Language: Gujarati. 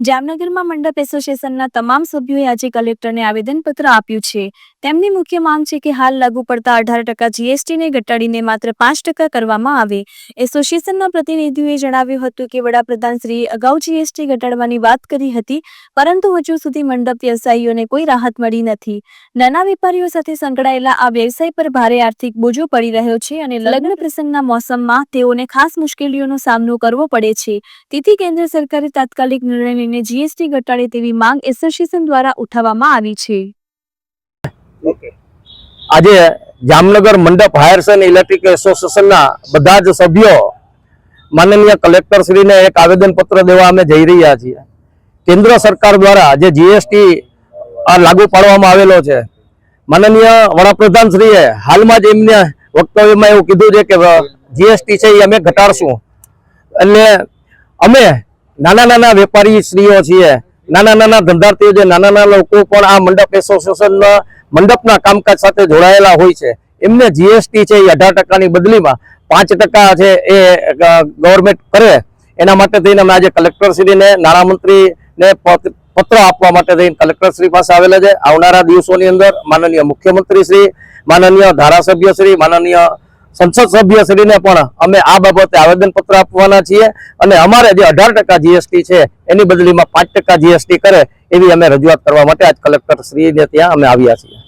જામનગરમાં મંડપ એસોસિએશનના તમામ સભ્યોએ આજે કલેક્ટરને આવેદનપત્ર આપ્યું છે. તેમની મુખ્ય માંગ છે કે હાલ લાગુ પડતા અઢાર ટકા જીએસટીને ઘટાડીને માત્ર પાંચ ટકા કરવામાં આવે. એસોસિએશનના પ્રતિનિધિઓએ જણાવ્યું હતું કે વડાપ્રધાન શ્રી અગાઉ જીએસટી ઘટાડવાની વાત કરી હતી, પરંતુ હજુ સુધી મંડપ વ્યવસાયીઓને કોઈ રાહત મળી નથી. નાના વેપારીઓ સાથે સંકળાયેલા આ વ્યવસાય પર ભારે આર્થિક બોજો પડી રહ્યો છે અને લગ્ન પ્રસંગના મોસમમાં તેઓને ખાસ મુશ્કેલીઓનો સામનો કરવો પડે છે. તેથી કેન્દ્ર સરકારે તાત્કાલિક નિર્ણય લઈને જીએસટી ઘટાડે તેવી માંગ એસોસિએશન દ્વારા ઉઠાવવામાં આવી છે. આજે જામનગર મંડપ હાયર્સ એન્ડ ઇલેક્ટ્રિક એસોસિએશનના બધા જ સભ્યો માનનીય કલેક્ટર શ્રીને એક આવેદન પત્ર દેવા અમે જઈ રહ્યા છીએ. કેન્દ્ર સરકાર દ્વારા જે જીએસટી લાગુ પાડવામાં આવેલો છે, માનનીય વડાપ્રધાન શ્રીએ હાલમાં જ એમને વક્તવ્યમાં એવું કીધું છે કે જીએસટી છે એ અમે ઘટાડશું. એટલે અમે નાના નાના વેપારી શ્રીઓ છીએ. નાના નાના ધંધાર્થીઓ છે નાના નાના લોકો પણ આ મંડપ એસોસિએશનના મંડપના કામકાજ સાથે જોડાયેલા હોય છે. એમને જીએસટી છે એ અઢાર ટકાની બદલીમાં પાંચ ટકા છે એ ગવર્મેન્ટ કરે. એના માટે થઈને અમે આજે કલેક્ટરશ્રીને, નાણામંત્રીને પત્ર આપવા માટે થઈને કલેક્ટરશ્રી પાસે આવેલા છે. આવનારા દિવસોની અંદર માનનીય મુખ્યમંત્રી શ્રી માનનીય ધારાસભ્ય શ્રી માનનીય સંસદ સભ્યશ્રીને પણ અમે આ બાબતે આવેદનપત્ર આપવાના છીએ અને અમારે જે અઢાર ટકા જીએસટી છે, એની બદલીમાં પાંચ ટકા જીએસટી કરે એવી અમે રજૂઆત કરવા માટે આજ કલેક્ટર શ્રીને ત્યાં અમે આવ્યા છીએ.